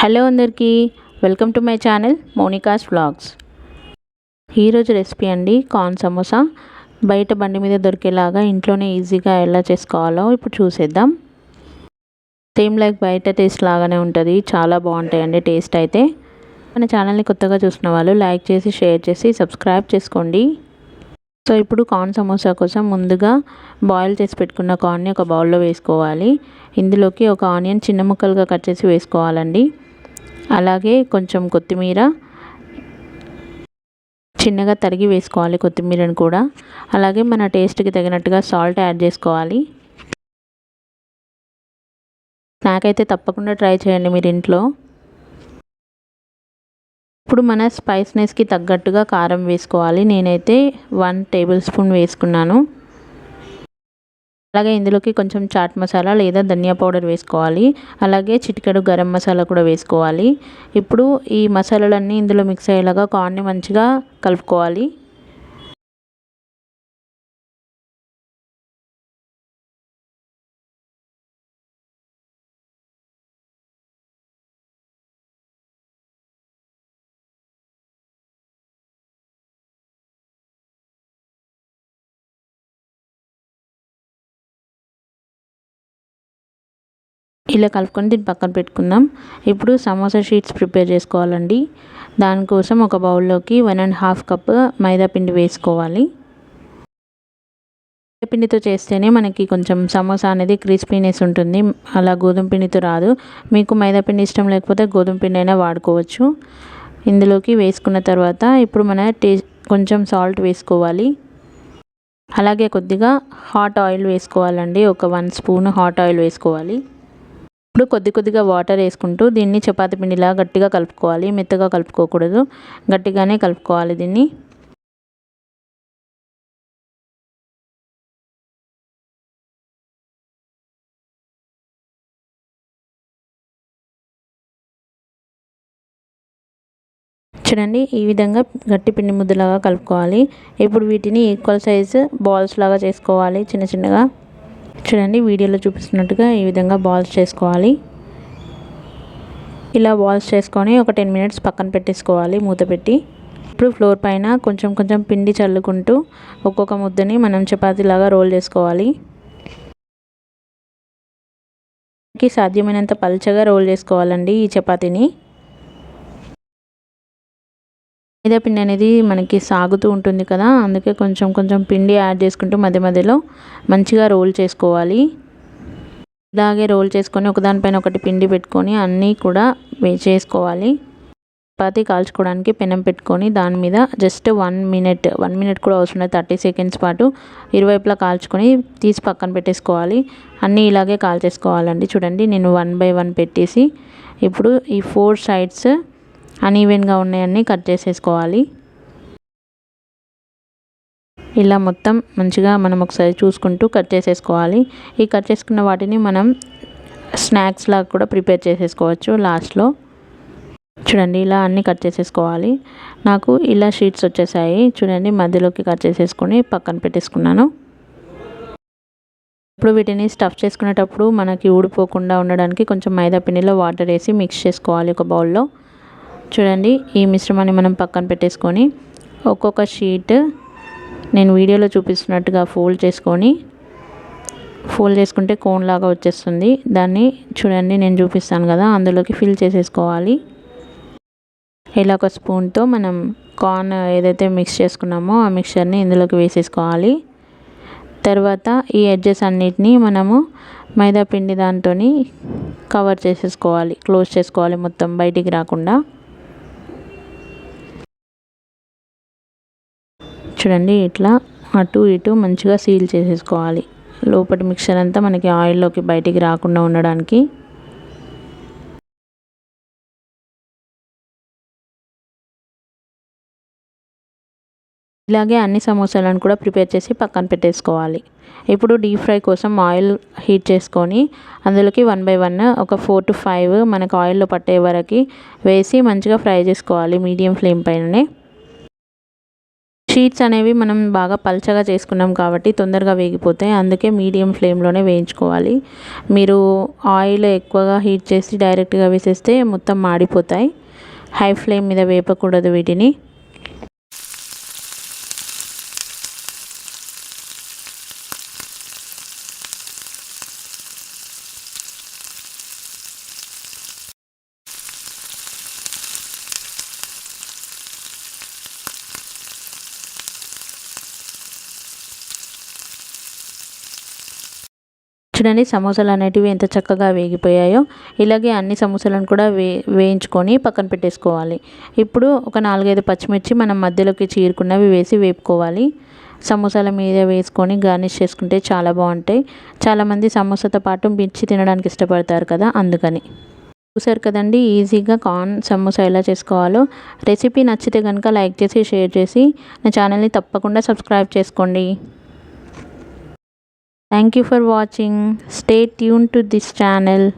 Hello అందరికీ welcome to my channel Monica's vlogs. ఈరోజు recipe అండి కార్న్ సమోసా. బయట బండి మీద దొరికేలాగా ఇంట్లోనే ఈజీగా ఎలా చేసుకోవాలో ఇప్పుడు చూసేద్దాం. సేమ్ లైక్ బయట టేస్ట్ లాగానే ఉంటుంది చాలా బాగుంటాయండి టేస్ట్ అయితే. మన ఛానల్ని కొత్తగా చూసిన వాళ్ళు లైక్ చేసి షేర్ చేసి సబ్స్క్రైబ్ చేసుకోండి. సో ఇప్పుడు కార్న్ సమోసా కోసం ముందుగా బాయిల్ చేసి పెట్టుకున్న కార్న్ని ఒక బౌల్లో వేసుకోవాలి. ఇందులోకి ఒక ఆనియన్ చిన్న ముక్కలుగా కట్ చేసి వేసుకోవాలండి. అలాగే కొంచెం కొత్తిమీర చిన్నగా తరిగి వేసుకోవాలి కొత్తిమీరను కూడా. అలాగే మన టేస్ట్కి తగినట్టుగా సాల్ట్ యాడ్ చేసుకోవాలి. స్నాక్ అయితే తప్పకుండా ట్రై చేయండి మీరు ఇంట్లో. ఇప్పుడు మన స్పైస్నెస్కి తగ్గట్టుగా కారం వేసుకోవాలి. నేనైతే వన్ టేబుల్ స్పూన్ వేసుకున్నాను. అలాగే ఇందులోకి కొంచెం చాట్ మసాలా లేదా ధనియా పౌడర్ వేసుకోవాలి. అలాగే చిటికెడు గరం మసాలా కూడా వేసుకోవాలి. ఇప్పుడు ఈ మసాలాలన్నీ ఇందులో మిక్స్ అయ్యేలాగా కార్న్ని మంచిగా కలుపుకోవాలి. ఇలా కలుపుకొని దీన్ని పక్కన పెట్టుకుందాం. ఇప్పుడు సమోసా షీట్స్ ప్రిపేర్ చేసుకోవాలండి. దానికోసం ఒక బౌల్లోకి one and half cup maida పిండి వేసుకోవాలి. పిండితో చేస్తేనే మనకి కొంచెం సమోసా అనేది క్రిస్పీనెస్ ఉంటుంది. అలా గోధుమ పిండితో రాదు. మీకు మైదా పిండి ఇష్టం లేకపోతే గోధుమ పిండి అయినా వాడుకోవచ్చు. ఇందులోకి వేసుకున్న తర్వాత ఇప్పుడు మన టే కొంచెం సాల్ట్ వేసుకోవాలి. అలాగే కొద్దిగా హాట్ ఆయిల్ వేసుకోవాలండి. ఒక వన్ స్పూన్ హాట్ ఆయిల్ వేసుకోవాలి. ఇప్పుడు కొద్ది కొద్దిగా వాటర్ వేసుకుంటూ దీన్ని చపాతి పిండిలా గట్టిగా కలుపుకోవాలి. మెత్తగా కలుపుకోకూడదు. గట్టిగానే కలుపుకోవాలి దీన్ని. చూడండి ఈ విధంగా గట్టి పిండి ముద్దలాగా కలుపుకోవాలి. ఇప్పుడు వీటిని ఈక్వల్ సైజ్ బాల్స్ లాగా చేసుకోవాలి చిన్న చిన్నగా. చూడండి వీడియోలో చూపిస్తున్నట్టుగా ఈ విధంగా బాల్స్ చేసుకోవాలి. ఇలా బాల్స్ చేసుకొని ఒక టెన్ మినిట్స్ పక్కన పెట్టేసుకోవాలి మూత పెట్టి. ఇప్పుడు ఫ్లోర్ పైన కొంచెం కొంచెం పిండి చల్లుకుంటూ ఒక్కొక్క ముద్దని మనం చపాతీలాగా రోల్ చేసుకోవాలి. సాధ్యమైనంత పల్చగా రోల్ చేసుకోవాలండి ఈ చపాతీని. మైదా పిండి అనేది మనకి సాగుతూ ఉంటుంది కదా అందుకే కొంచెం కొంచెం పిండి యాడ్ చేసుకుంటూ మధ్య మధ్యలో మంచిగా రోల్ చేసుకోవాలి. ఇలాగే రోల్ చేసుకొని ఒకదానిపైన ఒకటి పిండి పెట్టుకొని అన్నీ కూడా చేసుకోవాలి. చపాతి కాల్చుకోవడానికి పెనం పెట్టుకొని దాని మీద just one minute one minute కూడా అవసరం లేదు థర్టీ సెకండ్స్ పాటు ఇరువైపులా కాల్చుకొని తీసి పక్కన పెట్టేసుకోవాలి. అన్నీ ఇలాగే కాల్చేసుకోవాలండి. చూడండి నేను వన్ బై వన్ పెట్టేసి ఇప్పుడు ఈ ఫోర్ సైడ్స్ అన్ఈవెన్గా ఉన్నాయన్నీ కట్ చేసేసుకోవాలి. ఇలా మొత్తం మంచిగా మనం ఒకసారి చూసుకుంటూ కట్ చేసేసుకోవాలి. ఈ కట్ చేసుకున్న వాటిని మనం స్నాక్స్ లాగా కూడా ప్రిపేర్ చేసేసుకోవచ్చు లాస్ట్లో చూడండి ఇలా అన్నీ కట్ చేసేసుకోవాలి. నాకు ఇలా షీట్స్ వచ్చేసాయి. చూడండి మధ్యలోకి కట్ చేసేసుకొని పక్కన పెట్టేసుకున్నాను. ఇప్పుడు వీటిని స్టఫ్ చేసుకునేటప్పుడు మనకి ఊడిపోకుండా ఉండడానికి కొంచెం మైదా పిండిలో వాటర్ వేసి మిక్స్ చేసుకోవాలి ఒక బౌల్లో చూడండి ఈ మిశ్రమాన్ని మనం పక్కన పెట్టేసుకొని ఒక్కొక్క షీట్ నేను వీడియోలో చూపిస్తున్నట్టుగా ఫోల్డ్ చేసుకొని ఫోల్డ్ చేసుకుంటే కోన్ లాగా వచ్చేస్తుంది. దాన్ని చూడండి నేను చూపిస్తాను కదా అందులోకి ఫిల్ చేసేసుకోవాలి. ఇలా ఒక స్పూన్తో మనం కార్న్ ఏదైతే మిక్స్ చేసుకున్నామో ఆ మిక్చర్ని ఇందులోకి వేసేసుకోవాలి. తర్వాత ఈ ఎడ్జెస్ అన్నిటినీ మనము మైదా పిండి దాంతో కవర్ చేసేసుకోవాలి క్లోజ్ చేసుకోవాలి మొత్తం బయటికి రాకుండా. చూడండి ఇట్లా అటు ఇటు మంచిగా సీల్ చేసేసుకోవాలి. లోపటి మిక్చర్ అంతా మనకి ఆయిల్లోకి బయటికి రాకుండా ఉండడానికి. ఇలాగే అన్ని సమోసాలను కూడా ప్రిపేర్ చేసి పక్కన పెట్టేసుకోవాలి. ఇప్పుడు డీప్ ఫ్రై కోసం ఆయిల్ హీట్ చేసుకొని అందులోకి వన్ బై వన్ ఒక ఫోర్ టు ఫైవ్ మనకు ఆయిల్లో పట్టే వరకు వేసి మంచిగా ఫ్రై చేసుకోవాలి మీడియం ఫ్లేమ్ పైననే. షీట్స్ అనేవి మనం బాగా పల్చగా చేసుకున్నాం కాబట్టి తొందరగా వేగిపోతాయి. అందుకే మీడియం ఫ్లేమ్లోనే వేయించుకోవాలి. మీరు ఆయిల్ ఎక్కువగా హీట్ చేసి డైరెక్ట్గా వేసేస్తే మొత్తం మాడిపోతాయి. హై ఫ్లేమ్ మీద వేపకూడదు వీటిని. చూడండి సమోసాలు అనేటివి ఎంత చక్కగా వేగిపోయాయో ఇలాగే అన్ని సమోసాలను కూడా వే వేయించుకొని పక్కన పెట్టేసుకోవాలి. ఇప్పుడు ఒక నాలుగైదు పచ్చిమిర్చి మనం మధ్యలోకి చీరుకున్నవి వేసి వేపుకోవాలి. సమోసాల మీద వేసుకొని గార్నిష్ చేసుకుంటే చాలా బాగుంటాయి. చాలామంది సమోసాతో పాటు మిర్చి తినడానికి ఇష్టపడతారు కదా అందుకని. చూసారు కదండి ఈజీగా కార్న్ సమోసా ఎలా చేసుకోవాలో. రెసిపీ నచ్చితే కనుక లైక్ చేసి షేర్ చేసి నా ఛానల్ని తప్పకుండా సబ్స్క్రైబ్ చేసుకోండి. Thank you for watching. Stay tuned to this channel.